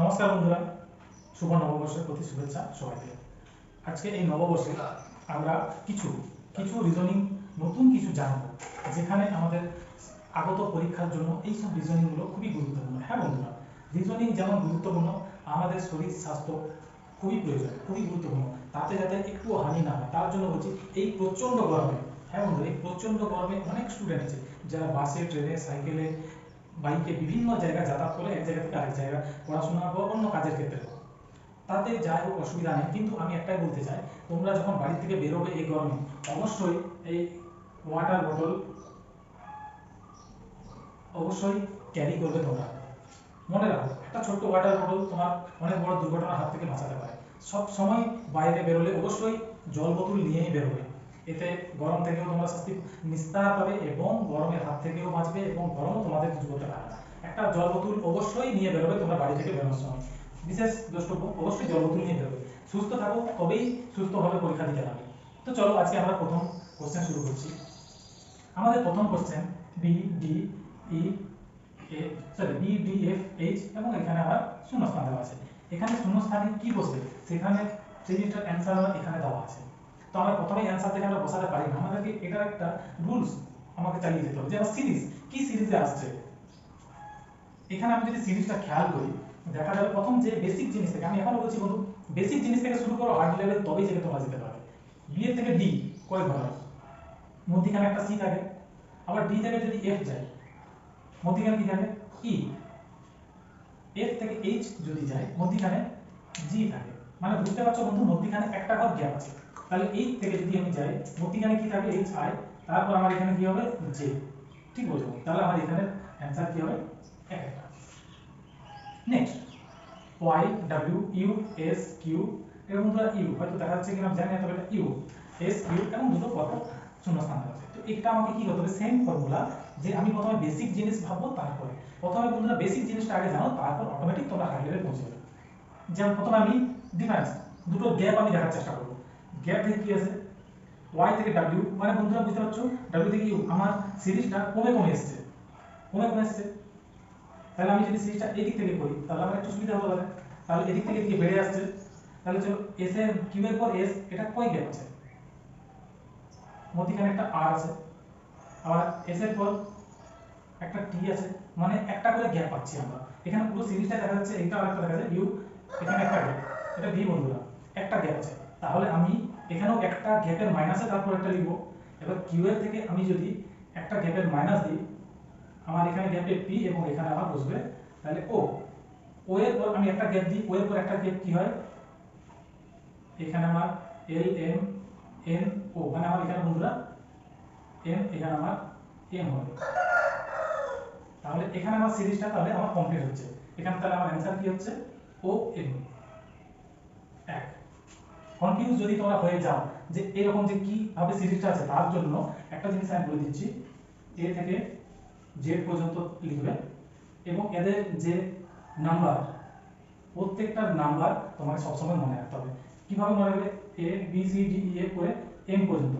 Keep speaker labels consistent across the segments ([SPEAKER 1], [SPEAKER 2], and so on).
[SPEAKER 1] নমস্কার বন্ধুরা, শুভ নববর্ষের প্রতি শুভেচ্ছা সবাইকে। আজকে এই নববর্ষে আমরা কিছু কিছু রিজনিং নতুন কিছু জানব, যেখানে আমাদের আগত পরীক্ষার জন্য এই সব রিজনিংগুলো খুবই গুরুত্বপূর্ণ। হ্যাঁ বন্ধুরা রিজনিং যেমন গুরুত্বপূর্ণ, আমাদের শরীর স্বাস্থ্য খুবই প্রয়োজন, খুবই গুরুত্বপূর্ণ। তাতে যাতে একটু হানি না হয়, তার জন্য বলছি এই প্রচণ্ড গরমে হ্যাঁ বন্ধুরা, এই প্রচণ্ড গরমে অনেক স্টুডেন্ট আছে, যারা বাসে ট্রেনে সাইকেলে বাইকে বিভিন্ন জায়গায় যাতায়াত করে এক জায়গা থেকে আরেক জায়গা পড়াশোনা বা অন্য কাজের ক্ষেত্রে। তাতে যাই হোক অসুবিধা নেই, কিন্তু আমি একটাই বলতে চাই, তোমরা যখন বাড়ি থেকে বেরোবে এই গরমে, অবশ্যই এই ওয়াটার বটল অবশ্যই ক্যারি করবে তোমরা। মনে রাখো, একটা ছোট্ট ওয়াটার বটল তোমার অনেক বড় দুর্ঘটনার হাত থেকে বাঁচাতে পারে। সব সময় বাইরে বেরোলে অবশ্যই জল বোতল নিয়েই বেরোবে। এতে গরম থেকেও তোমরা শাস্তি নিস্তার পাবে এবং গরমের হাত থেকেও বাঁচবে এবং গরমও তোমাদের কিছু করতে পারে না। একটা জল বোতল অবশ্যই নিয়ে বেরোবে তোমরা বাড়ি থেকে বেরোনোর সময়। বিশেষ দ্রষ্টব্য, অবশ্যই জল বোতল নিয়ে বেরোবে। সুস্থ থাকো, তবেই সুস্থভাবে পরীক্ষা দিতে পারবে। তো চলো, আজকে আমরা প্রথম কোশ্চেন শুরু করছি। আমাদের প্রথম question B D E A sorry B D F H এবং এখানে আবার শূন্যস্থান দেওয়া আছে। এখানে শূন্যস্থানে কি বসবে? সেখানে সেই জিনিসটার অ্যান্সার এখানে দেওয়া আছে। তো আমরা প্রথমে অ্যান্সার দেখে আমরা বসাতে পারি না। আমাদেরকে এটার একটা রুলস আমাকে চালিয়ে যেতে হবে। যে আমার সিরিজ কি সিরিজে আসছে? এখানে আমি যদি সিরিজটা খেয়াল করি, দেখা যাবে প্রথম যে বেসিক জিনিস থেকে, আমি এখনও বলছি বন্ধু বেসিক জিনিস থেকে শুরু করো হার্ড লেভেল তবেই যেতে তোমরা যেতে পারবে। বি এর থেকে ডি কয় ঘর মধ্যিখানে একটা সি থাকে। আবার ডি থেকে যদি এফ যায়, মধ্যিখানে কি থাকে? ই এফ থেকে এইচ যদি যায়, মধ্যিখানে জি থাকে। মানে বুঝতে পারছ বন্ধু, মধ্যিখানে একটা ঘর গ্যাপ আছে। তাহলে এই থেকে যদি আমি যাই মধ্যিখানে কি থাকে এইচ আই তারপর আমার এখানে কি হবে? জে ঠিক বলছো তাহলে আমার এখানে অ্যান্সার কি হবে? এক একটা। Next Y W U S Q এবং বন্ধুরা ইউ হয়তো দেখা যাচ্ছে কিনা জানি না, তবে এটা ইউ এস কিউ এবং দুটো পরপর শূন্যস্থান আছে। তো এটা আমাকে কি করতে হবে? সেম ফর্মুলা যে আমি প্রথমে বেসিক জিনিস ভাববো, তারপরে। প্রথমে বন্ধুরা বেসিক জিনিসটা আগে জানো, তারপর অটোমেটিক তোমরা হাই লেভেলে পৌঁছে যাবে। যেমন প্রথমে আমি ডিফারেন্স দুটো গ্যাপ আমি দেখার চেষ্টা করব। গ্যাপ থেকে কি আছে? ওয়াই থেকে ডাব্লিউ মানে বন্ধুরা বুঝতে পারছ? ডাব্লিউ থেকে ইউ আমার সিরিজটা কমে কমে এসছে? কমে কমে এসছে? তাহলে আমি যদি সিরিজটা এদিক থেকে করি, তাহলে আমার একটু সুবিধা পারে তাহলে। এদিক থেকে এদিকে বেড়ে আসছে? তাহলে চলো এস এর কিউ এর পর এস এটা কয় গ্যাপ আছে? মধ্যখানে একটা আর আছে। আবার এস এর পর একটা টি আছে। মানে একটা করে গ্যাপ পাচ্ছি আমরা। এখানে পুরো সিরিজটা দেখা যাচ্ছে এটা আরেকটা দেখা যাচ্ছে ইউ এখানে একটা গ্যাপ এটা ভি বন্ধুরা, একটা গ্যাপ আছে। তাহলে আমি এখানেও একটা গ্যাপের মাইনাসে তারপর একটা লিখব। এবার কিউ এর থেকে আমি যদি একটা গ্যাপের মাইনাস দিই, আমার এখানে গ্যাপে পি এবং এখানে আমার বসবে, তাহলে ও ও এর পর আমি একটা গ্যাপ দিই ও এর পর একটা গ্যাপ কি হয়? এখানে আমার এল এম এন ও মানে আমার এখানে বন্ধুরা এম এখানে আমার এম হবে। তাহলে এখানে আমার সিরিজটা তাহলে আমার কমপ্লিট হচ্ছে। এখানে তাহলে আমার অ্যান্সার কি হচ্ছে? ও এম কনফিউজ যদি তোমরা হয়ে যাও যে এরকম যে কি ভাবে সিরিজটা আছে, তার জন্য একটা জিনিস আমি বলে দিচ্ছি। এ থেকে জেড পর্যন্ত লিখবে এবং এদের যে নাম্বার প্রত্যেকটার নাম্বার তোমাকে সবসময় মনে রাখতে হবে। কীভাবে মনে রাখবে? A B C D E F করে এম পর্যন্ত।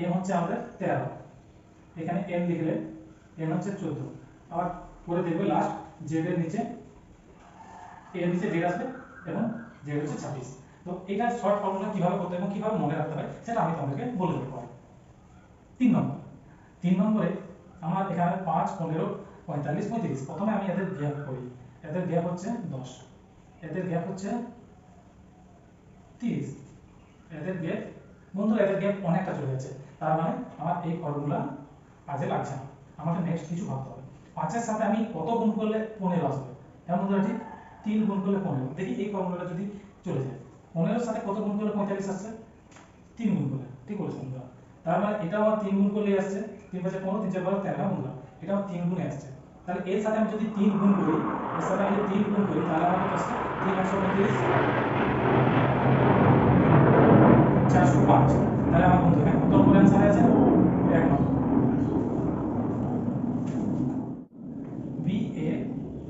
[SPEAKER 1] এম হচ্ছে আমাদের তেরো। এখানে এম লিখলে এন হচ্ছে চোদ্দ। আবার পরে দেখবে লাস্ট জেড এর নিচে এর নিচে জেড আসবে এবং জেড হচ্ছে ছাব্বিশ। তো এটা শর্ট ফর্মুলা কীভাবে করতে এবং কীভাবে মনে রাখতে হয়, সেটা আমি তোমাদেরকে বলে দেবো তিন নম্বর। তিন নম্বরে আমার এখানে পাঁচ, পনেরো, পঁয়তাল্লিশ, পঁয়ত্রিশ। প্রথমে আমি এদের গ্যাপ করি। এদের গ্যাপ হচ্ছে দশ। এদের গ্যাপ হচ্ছে তিরিশ। এদের গ্যাপ বন্ধুরা, এদের গ্যাপ অনেকটা চলে যাচ্ছে তার মানে আমার এই ফর্মুলা কাজে লাগছে না। আমাকে নেক্সট কিছু ভাবতে হবে। পাঁচের সাথে আমি কত গুণ করলে পনেরো আসবে? হ্যাঁ বন্ধুরা ঠিক তিন গুণ করলে পনেরো। দেখি এই ফর্মুলাটা যদি চলে যায়। পনেরোর সাথে কত গুণ করলে পঁয়তাল্লিশ আসছে তিন গুণ করলে ঠিক বলেছ বন্ধুরা। তার মানে এটা আমার তিন গুণ করলে আসছে, তিন পাঁচে পনেরো, তিন চার বারো তেরো, বন্ধুরা। এটা আমার তিন গুণে আসছে। তাহলে এর সাথে আমি যদি তিন গুণ করি, এর সাথে আমি তিন গুণ করি, তাহলে আমার কত তিন একশো পঁয়ত্রিশ। চারশো পাঁচ। তাহলে আমার বন্ধু কত নম্বর অ্যান্সার আছে? এক নম্বর। B A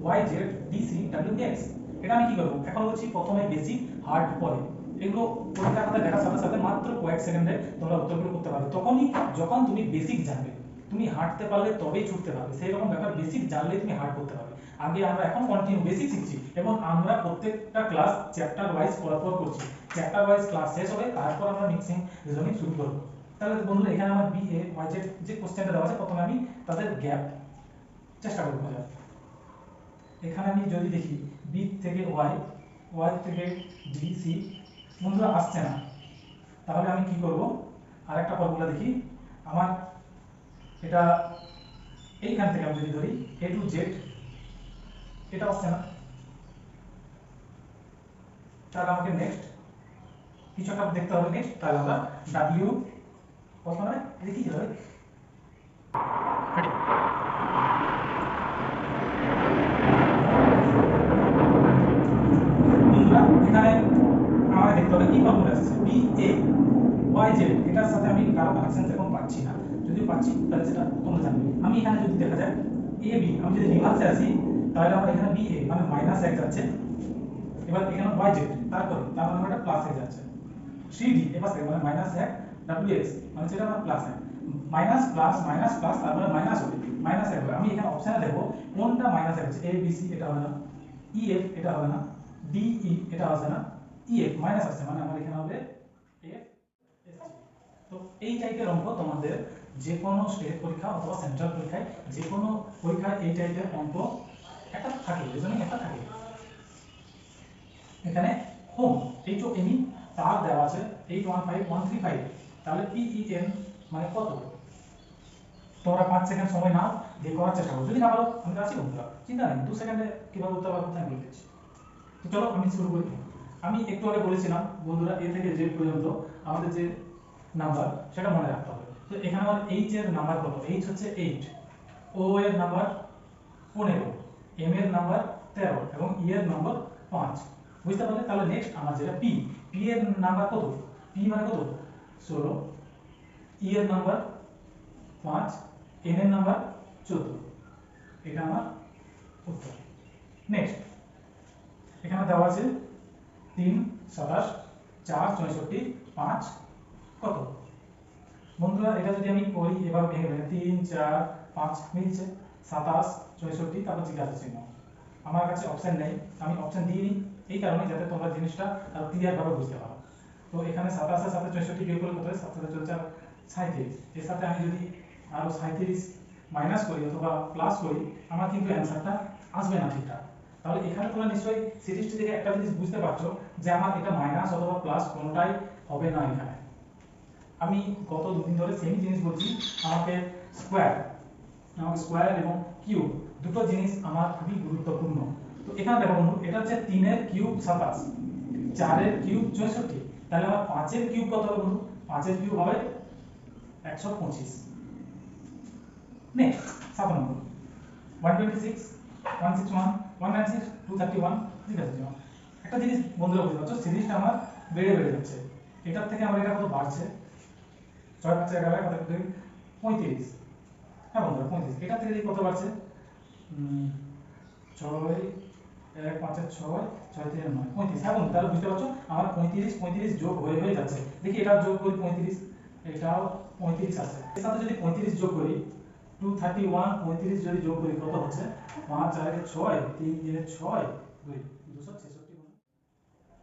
[SPEAKER 1] Y Z D C W X এটা আমি কি করব? এখন বলছি প্রথমে বেসিক হার্ড পরে। এগুলো পরীক্ষার খাতায় দেখার সাথে সাথে মাত্র কয়েক সেকেন্ডে তোমরা উত্তরগুলো করতে পারবে। তখনই যখন তুমি বেসিক জানবে, তুমি হাঁটতে পারলে তবেই ছুটতে পারবে। সেই রকম ব্যাপার বেসিক জানলে তুমি হার্ড করতে পারবে। আগে আমরা এখন কন্টিনিউ বেসিক শিখছি এবং আমরা প্রত্যেকটা ক্লাস চ্যাপ্টার ওয়াইজ পরপর করছি। চ্যাপ্টার ওয়াইজ ক্লাস শেষ হবে, তারপর আমরা মিক্সিং রিজনিং শুরু করব। তাহলে বন্ধুরা, এখানে আমার বি এ ওয়াই জেড যে কোশ্চেনটা দেওয়া আছে, প্রথমে আমি তাদের গ্যাপ চেষ্টা করব এখানে আমি যদি দেখি বি থেকে ওয়াই ওয়াই থেকে ডি সি বন্ধুরা আসছে না। তাহলে আমি কি করব? আরেকটা ফর্মুলা দেখি। আমার এটা এইখান থেকে আমি যদি ধরি এ টু জেড এটা আসছে না। তাহলে আমাকে নেক্সট কিছু একটা দেখতে হবে নেক্সট তাহলে আমরা ডাব্লিউ কত মানে এটা কি হবে বন্ধুরা এখানে আমাকে দেখতে কি ফর্মুলা আসছে বি এ ওয়াই জেড এটার সাথে আমি কারও কানেকশন এখন পাচ্ছি না। যদি পাচ্ছি, তাহলে সেটা তোমরা জানবে। আমি এখানে যদি দেখা যায় এ বি আমি যদি রিভার্সে আসি, তাহলে আমার এখানে বি এ মানে মাইনাস এক যাচ্ছে। এবার এখানে ওয়াই জেড তারপরে তার মানে একটা প্লাস এক যাচ্ছে। সি ডি এবার মানে মাইনাস এক ডাব্লিউ এক্স মানে সেটা আমার প্লাস এক। মাইনাস প্লাস মাইনাস প্লাস তারপরে মাইনাস হবে। মাইনাস এক হবে। আমি এখানে অপশনে দেখব, কোনটা মাইনাস এক হচ্ছে এ বি সি এটা হবে না। ই এফ এটা হবে না। ডি ই এটা আসবে না? মাইনাস আসছে মানে এখানে হবে তো এই টাইপের অঙ্ক তোমাদের যে কোনো স্টেট পরীক্ষা অথবা সেন্ট্রাল পরীক্ষায় যে কোনো পরীক্ষায় এই টাইপের অঙ্ক একটা থাকে একটা থাকে। এখানে হোম এই তো এনি তার দেওয়া আছে eight one five one three five তাহলে পিইএন মানে কত? তোমরা পাঁচ সেকেন্ড সময় নাও, দিয়ে করার চেষ্টা করো। যদি না পারো, আমি আছি বন্ধুরা। চিন্তা নেই, দু সেকেন্ডে কীভাবে উত্তর পারব আমি বলে দিচ্ছি। চলো, আমি শুরু করি। আমি একটু আগে বলেছিলাম, বন্ধুরা, এ থেকে জেড পর্যন্ত আমাদের যে নাম্বার, সেটা মনে রাখতে হবে। তো এখানে আমার এইচ এর নাম্বার কত? এইচ হচ্ছে এইট ও এর নাম্বার পনেরো। এম এর নাম্বার তেরো এবং ই এর নাম্বার পাঁচ। বুঝতে পারলে? তাহলে নেক্সট আমার যেটা পি পি এর নাম্বার কত? পি মানে কত? ষোলো। ই এর নাম্বার পাঁচ এন এর নাম্বার চোদ্দ। এটা আমার উত্তর। নেক্সট এখানে দেওয়া আছে তিন, সাতাশ, চার চৌষট্টি পাঁচ, কত? বন্ধুরা, এটা যদি আমি করি, এভাবে ভেঙে ভেঙে তিন, চার, পাঁচ, মিলছে, সাতাশ চৌষট্টি তারপর জিজ্ঞাসা চিহ্ন। আমার কাছে অপশন নেই, আমি অপশন দিইনি, এই কারণে যাতে তোমরা জিনিসটা আরও ক্লিয়ার ভাবে বুঝতে পারো। তো এখানে সাতাশের সাথে চৌষট্টি বিয়োগ করলে কত হয়? সাত সাথে চলছে সাঁত্রিশ এর সাথে আমি যদি আরও সাঁত্রিশ মাইনাস করি অথবা প্লাস করি, আমার কিন্তু অ্যান্সারটা আসবে না ঠিকঠাক। তাহলে এখানে তোমরা নিশ্চয়ই সিরিজটি থেকে একটা জিনিস বুঝতে পারছ যে আমার এটা মাইনাস অথবা প্লাস কোনটাই হবে না এখানে। আমি গত দুদিন ধরে সেম জিনিস বলছি, আমাকে স্কোয়ার আমাকে স্কোয়ার এবং কিউব দুটো জিনিস আমার খুবই গুরুত্বপূর্ণ। তো এখানে দেখো এটা হচ্ছে তিনের কিউব সাতাশ, চারের কিউব চৌষট্টি, তাহলে আমার পাঁচের কিউব কত হবে বন্ধু? পাঁচের কিউব হবে একশো পঁচিশ। নেক্সট সাত নম্বর ওয়ান টোয়েন্টি সিক্স একটা জিনিস বন্ধুরা বুঝতে পারছ সিরিজটা আমার বেড়ে বেড়ে যাচ্ছে। এটার থেকে আমার এটা কত বাড়ছে? ছয় পাঁচে এগারো পঁয়ত্রিশ। হ্যাঁ বন্ধুরা, পঁয়ত্রিশ। এটা থেকে কত বাড়ছে? ছয়, এক পাঁচের ছয় ছয়, তিন, নয়। পঁয়ত্রিশ। হ্যাঁ বন্ধু তাহলে বুঝতে পারছ, আমার পঁয়ত্রিশ পঁয়ত্রিশ যোগ হয়ে হয়ে যাচ্ছে। দেখি এটা যোগ করি পঁয়ত্রিশ, এটাও পঁয়ত্রিশ আছে। এর সাথে যদি পঁয়ত্রিশ যোগ করি টু থার্টি ওয়ান পঁয়ত্রিশ যদি যোগ করি, কত হচ্ছে? পাঁচ চার ছয়, তিন তিনের ছয়, দুই, দুশো ছেষট্টি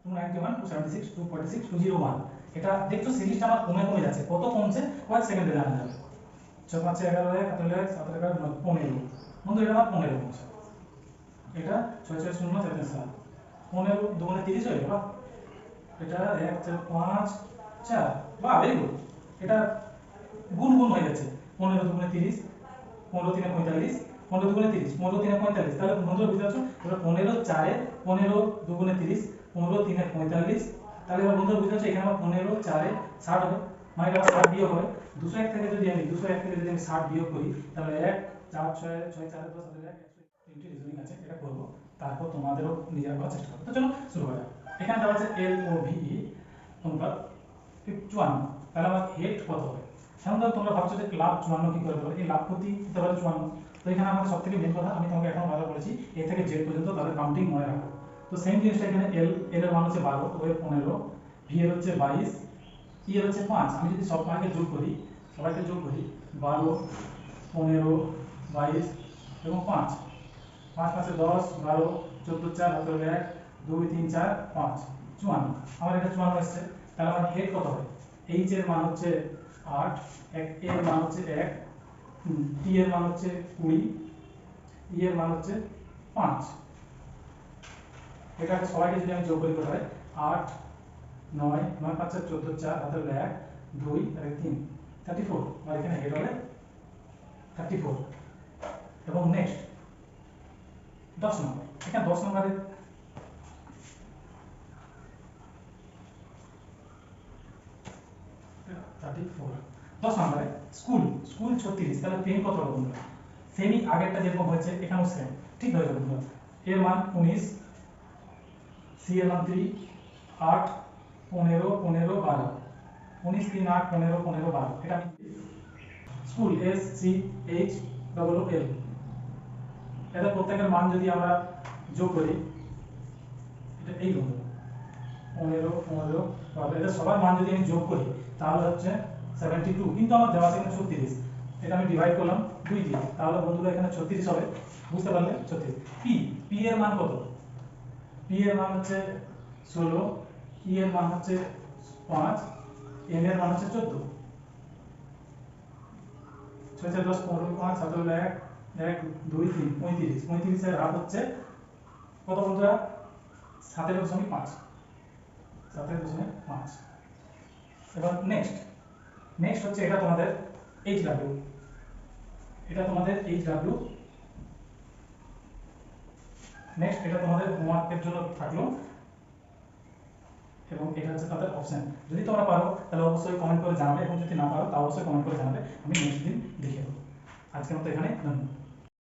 [SPEAKER 1] two ninety one, two seventy six, two forty six, two zero one. এটা দেখছ সিরিজটা আমার কমে কমে যাচ্ছে। কত কমছে? কয়েক সেকেন্ডে জানা যাবে। ছ পাঁচে এগারো, এক সাত এক, সাত, এগারো, নয়, পনেরো। বন্ধু, এটা আমার পনেরো কমছে। এটা ছয় ছয়, শূন্য, চার সাত। পনেরো দুগুণে তিরিশ হয়ে গেল। এটা এক, চার, পাঁচ, চার। বা ভেরি গুড এটা গুণ গুণ হয়ে যাচ্ছে। পনেরো দুগুণে তিরিশ। পনেরো, তিনে পঁয়তাল্লিশ। পনেরো দুগুণে তিরিশ, পনেরো তিনে পঁয়তাল্লিশ, তাহলে বন্ধুরা বুঝতে পারছ এবার পনেরো চারে পনেরো দুগুণে তিরিশ, পনেরো তিনে পঁয়তাল্লিশ, তাহলে এবার বন্ধুরা বুঝতে পারছ এখানে আমার পনেরো চারে ষাট হবে মানে এটা ষাট বিয়োগ হবে, দুশো এক থেকে যদি আমি, দুশো এক থেকে যদি আমি ষাট বিয়োগ করি, তাহলে এক, চার, ছয় ছয়, চার, দশ হাজার এক একশো তিনটি রিজনিং আছে, এটা করব, তারপর তোমাদেরও নিজের করার চেষ্টা করব। তো চলো, শুরু করা এখানে দেওয়া আছে এল ও ভি অনুপাত চুয়ান্ন, তাহলে আমার হেড কত হবে? এখন তোমরা ভাবছ যে লাভ চুয়ান্ন কি করে এই লাভ ক্ষতি হতে পারে চুয়ান্ন তো এখানে আমাদের সব থেকে মেন কথা, আমি তোমাকে এখন ভালো বলেছি, এ থেকে জেড পর্যন্ত তাদের কাউন্টিং মনে রাখো। তো সেম জিনিসটা এখানে এল এল এর মান হচ্ছে বারো ও এর পনেরো ভি এর হচ্ছে বাইশ ই এর হচ্ছে পাঁচ। আমি যদি সব আগে যোগ করি, সবাইকে যোগ করি, বারো, পনেরো, বাইশ এবং পাঁচ। পাঁচ পাঁচে দশ, বারো, চোদ্দ, চার হাতে এক, দুই, তিন, চার, পাঁচ, চুয়ান্ন। আমার এটা চুয়ান্ন এসছে। তাহলে আমার হেড কত হবে? এইচ এর মান হচ্ছে আট, এক এর মান হচ্ছে এক টি এর মান হচ্ছে কুড়ি ই এর মান হচ্ছে পাঁচ। এটাকে সবাইকে যদি আমি যোগ করি কোথায় আট, নয় নয় পাঁচ চার চোদ্দ চার হাতে হলো এক, দুই আর তিন। থার্টি ফোর আর এখানে হেড হবে থার্টি ফোর এবং নেক্সট দশ নম্বর এখানে দশ নম্বরে থার্টি ফোর দশ নম্বরে স্কুল স্কুল ছত্রিশ, তাহলে পেন কত বন্ধুরা? সেমই আগেরটা যেরকম হয়েছে, এখানেও সেম ঠিক হয়ে যাবে বন্ধুরা। এর মান উনিশ, সি এর মান থ্রি আট, পনেরো পনেরো, বারো। উনিশ, তিন, আট, পনেরো পনেরো, বারো। এটা school S C H double L এদের প্রত্যেকের মান যদি আমরা যোগ করি, এটা এই বন্ধু পনেরো পনেরো, বারো। এটা সবার মান যদি আমি যোগ করি, তাহলে হচ্ছে সেভেন্টি টু কিন্তু আমার দেওয়া আছে এখানে ছত্রিশ। এটা আমি ডিভাইড করলাম দুই দিয়ে। তাহলে বন্ধুরা এখানে ছত্রিশ হবে। বুঝতে পারলে? ছত্রিশ। পি পি এর মান কত? পি এর মান হচ্ছে ষোলো ই এর মান হচ্ছে পাঁচ এন এর মান হচ্ছে চোদ্দ। ছয়, চার, দশ, পনেরো, পাঁচ, সাত হলো এক এক, দুই, তিন, পঁয়ত্রিশ। পঁয়ত্রিশের হাত হচ্ছে কত বন্ধুরা? সাতের দশমিক পাঁচ। সাতের দশমিক পাঁচ। এবার নেক্সট নেক্সট হচ্ছে এটা তোমাদের এইচ এটা তোমাদের এইচ ডাব্লিউ নেক্সট এটা তোমাদের হোমওয়ার্কের জন্য থাকল। এবং এটা হচ্ছে তাদের অপশন যদি তোমরা পারো, তাহলে অবশ্যই কমেন্ট করে জানাবে, এবং যদি না পারো তা অবশ্যই কমেন্ট করে জানাবে। আমি নেক্সট দিন দেখে দেবো আজকের মতো এখানে ধন্যবাদ।